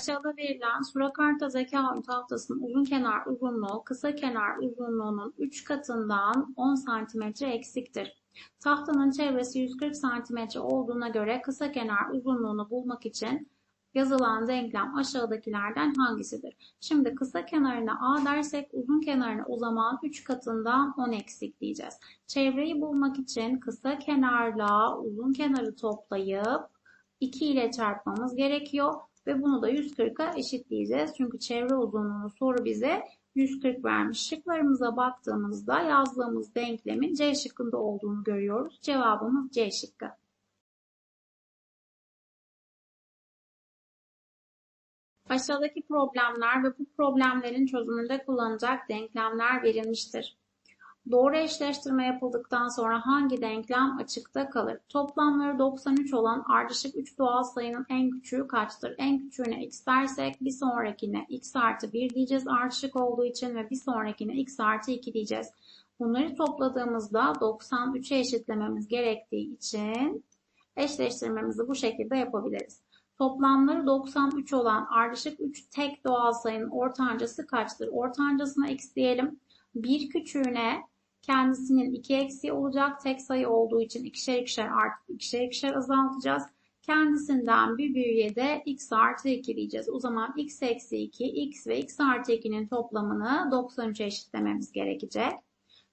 Aşağıda verilen Surakarta zeka ünite haftasının uzun kenar uzunluğu kısa kenar uzunluğunun 3 katından 10 cm eksiktir. Tahtanın çevresi 140 cm olduğuna göre kısa kenar uzunluğunu bulmak için yazılan denklem aşağıdakilerden hangisidir? Şimdi kısa kenarına A dersek uzun kenarına o zaman 3 katından 10 eksik diyeceğiz. Çevreyi bulmak için kısa kenarla uzun kenarı toplayıp 2 ile çarpmamız gerekiyor. Ve bunu da 140'a eşitleyeceğiz. Çünkü çevre uzunluğunu soru bize 140 vermiş. Şıklarımıza baktığımızda yazdığımız denklemin C şıkkında olduğunu görüyoruz. Cevabımız C şıkkı. Aşağıdaki problemler ve bu problemlerin çözümünde kullanacak denklemler verilmiştir. Doğru eşleştirme yapıldıktan sonra hangi denklem açıkta kalır? Toplamları 93 olan ardışık 3 doğal sayının en küçüğü kaçtır? En küçüğüne x dersek bir sonrakine x artı 1 diyeceğiz ardışık olduğu için ve bir sonrakine x artı 2 diyeceğiz. Bunları topladığımızda 93'e eşitlememiz gerektiği için eşleştirmemizi bu şekilde yapabiliriz. Toplamları 93 olan ardışık 3 tek doğal sayının ortancası kaçtır? Ortancasına x diyelim. Bir küçüğüne kendisinin 2 eksiği olacak. Tek sayı olduğu için ikişer ikişer artıp ikişer ikişer azaltacağız. Kendisinden bir büyüğe de x artı 2 diyeceğiz. O zaman x eksi 2, x ve x artı 2'nin toplamını 93'e eşitlememiz gerekecek.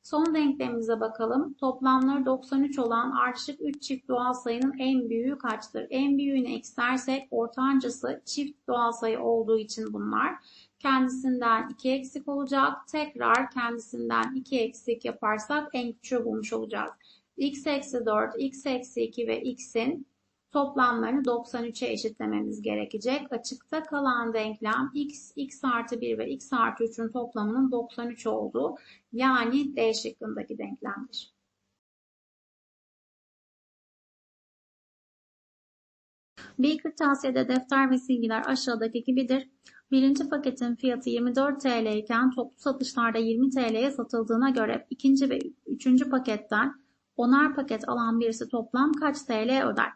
Son denklemimize bakalım. Toplamları 93 olan ardışık 3 çift doğal sayının en büyüğü kaçtır? En büyüğünü x dersek ortancası çift doğal sayı olduğu için bunlar kendisinden 2 eksik olacak. Tekrar kendisinden 2 eksik yaparsak en küçüğü bulmuş olacağız. x eksi 4, x eksi 2 ve x'in toplamlarını 93'e eşitlememiz gerekecek. Açıkta kalan denklem x, x artı 1 ve x artı 3'ün toplamının 93 olduğu yani D şıkkındaki denklemdir. Bir kırtasiyede defter ve silgiler aşağıdaki gibidir. Birinci paketin fiyatı 24 TL iken toplu satışlarda 20 TL'ye satıldığına göre ikinci ve üçüncü paketten onar paket alan birisi toplam kaç TL öder?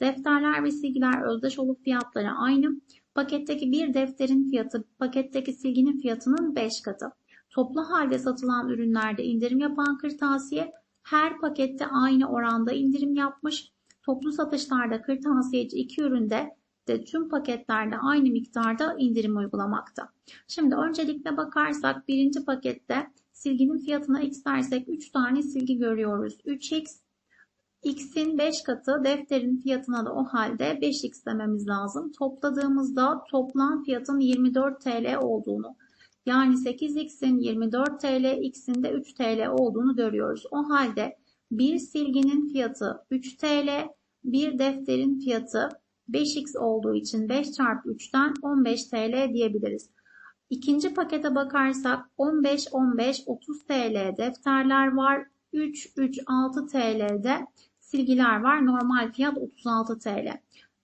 Defterler ve silgiler özdeş olup fiyatları aynı. Paketteki bir defterin fiyatı paketteki silginin fiyatının 5 katı. Toplu halde satılan ürünlerde indirim yapan kırtasiye her pakette aynı oranda indirim yapmış. Toplu satışlarda kırtasiyeci iki üründe de tüm paketlerde aynı miktarda indirim uygulamakta. Şimdi öncelikle bakarsak birinci pakette silginin fiyatına x dersek 3 tane silgi görüyoruz. 3x x'in 5 katı defterin fiyatına da o halde 5x dememiz lazım. Topladığımızda toplam fiyatın 24 TL olduğunu yani 8x'in 24 TL, x'in de 3 TL olduğunu görüyoruz. O halde bir silginin fiyatı 3 TL, bir defterin fiyatı 5x olduğu için 5 çarpı 3'ten 15 TL diyebiliriz. İkinci pakete bakarsak 15, 15, 30 TL defterler var. 3, 3, 6 TL'de silgiler var. Normal fiyat 36 TL.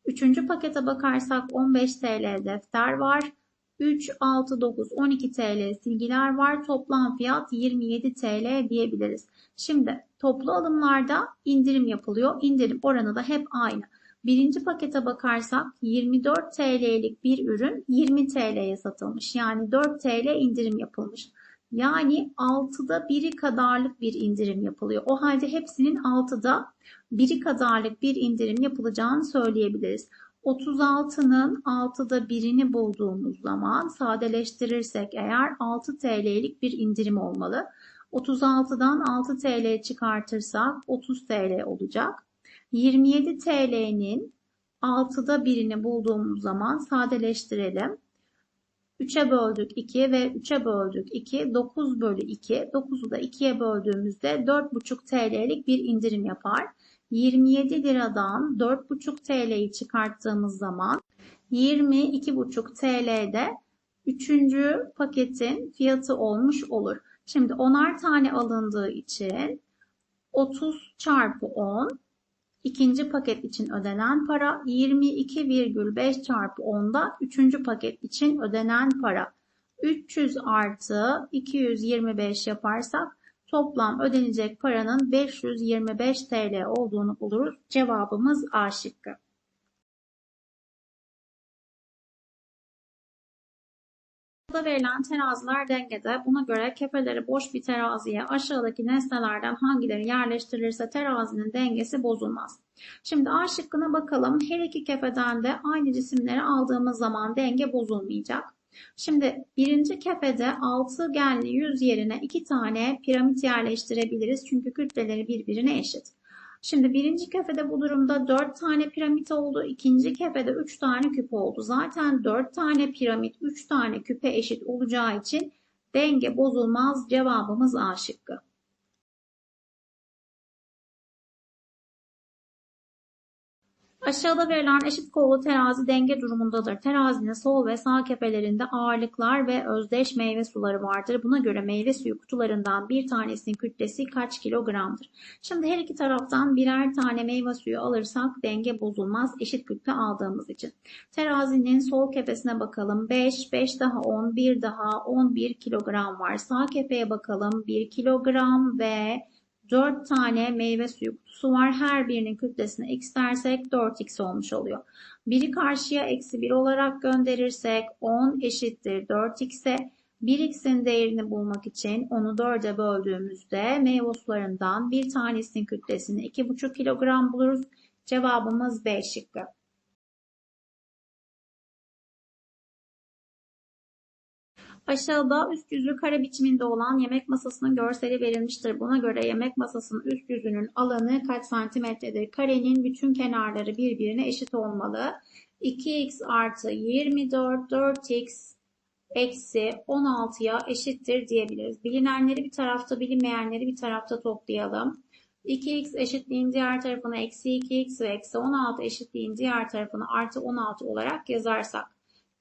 Üçüncü pakete bakarsak 15 TL defter var. 3, 6, 9, 12 TL silgiler var. Toplam fiyat 27 TL diyebiliriz. Şimdi toplu alımlarda indirim yapılıyor. İndirim oranı da hep aynı. Birinci pakete bakarsak 24 TL'lik bir ürün 20 TL'ye satılmış. Yani 4 TL indirim yapılmış. Yani 6'da 1'i kadarlık bir indirim yapılıyor. O halde hepsinin 6'da 1'i kadarlık bir indirim yapılacağını söyleyebiliriz. 36'nın 6'da 1'ini bulduğumuz zaman sadeleştirirsek eğer 6 TL'lik bir indirim olmalı. 36'dan 6 TL çıkartırsak 30 TL olacak. 27 TL'nin 6'da birini bulduğumuz zaman sadeleştirelim. 3'e böldük 2 ve 3'e böldük 2. 9 bölü 2. 9'u da 2'ye böldüğümüzde 4,5 TL'lik bir indirim yapar. 27 liradan 4,5 TL'yi çıkarttığımız zaman 22,5 TL'de 3. paketin fiyatı olmuş olur. Şimdi 10'ar tane alındığı için 30 çarpı 10 ikinci paket için ödenen para 22,5 çarpı 10'da üçüncü paket için ödenen para. 300 artı 225 yaparsak toplam ödenecek paranın 525 TL olduğunu buluruz. Cevabımız A şıkkı. Burada verilen teraziler dengede. Buna göre kefeleri boş bir teraziye aşağıdaki nesnelerden hangileri yerleştirilirse terazinin dengesi bozulmaz. Şimdi A şıkkına bakalım. Her iki kefeden de aynı cisimleri aldığımız zaman denge bozulmayacak. Şimdi birinci kefede altıgenli yüz yerine iki tane piramit yerleştirebiliriz. Çünkü kütleleri birbirine eşit. Şimdi birinci kefede bu durumda 4 tane piramit oldu. İkinci kefede 3 tane küp oldu. Zaten 4 tane piramit 3 tane küpe eşit olacağı için denge bozulmaz. Cevabımız A şıkkı. Aşağıda verilen eşit kollu terazi denge durumundadır. Terazinin sol ve sağ kefelerinde ağırlıklar ve özdeş meyve suları vardır. Buna göre meyve suyu kutularından bir tanesinin kütlesi kaç kilogramdır? Şimdi her iki taraftan birer tane meyve suyu alırsak denge bozulmaz eşit kütle aldığımız için. Terazinin sol kefesine bakalım. 5, 5 daha 10, 1 daha 11 kilogram var. Sağ kefeye bakalım. 1 kilogram ve 4 tane meyve suyu kutusu var. Her birinin kütlesini x dersek 4x olmuş oluyor. Biri karşıya eksi 1 olarak gönderirsek 10 eşittir 4x'e. 1x'in değerini bulmak için onu 4'e böldüğümüzde meyve sularından bir tanesinin kütlesini 2,5 kilogram buluruz. Cevabımız B şıkkı. Aşağıda üst yüzü kare biçiminde olan yemek masasının görseli verilmiştir. Buna göre yemek masasının üst yüzünün alanı kaç santimetredir? Karenin bütün kenarları birbirine eşit olmalı. 2x artı 24, 4x eksi 16'ya eşittir diyebiliriz. Bilinenleri bir tarafta, bilinmeyenleri bir tarafta toplayalım. 2x eşitliğin diğer tarafını eksi 2x ve eksi 16 eşitliğin diğer tarafını artı 16 olarak yazarsak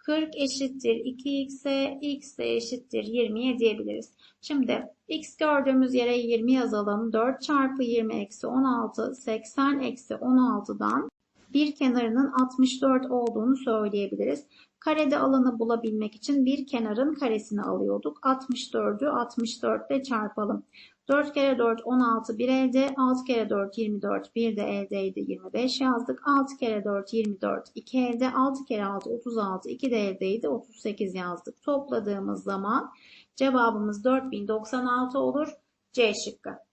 40 eşittir 2x'e, x de eşittir 20'ye diyebiliriz. Şimdi x gördüğümüz yere 20 yazalım. 4 çarpı 20 eksi 16, 80 eksi 16'dan bir kenarının 64 olduğunu söyleyebiliriz. Karede alanı bulabilmek için bir kenarın karesini alıyorduk. 64'ü 64 ile çarpalım. 4 kere 4 16 bir elde. 6 kere 4 24 bir de eldeydi 25 yazdık. 6 kere 4 24 2 elde. 6 kere 6 36 2 de eldeydi 38 yazdık. Topladığımız zaman cevabımız 4096 olur. C şıkkı.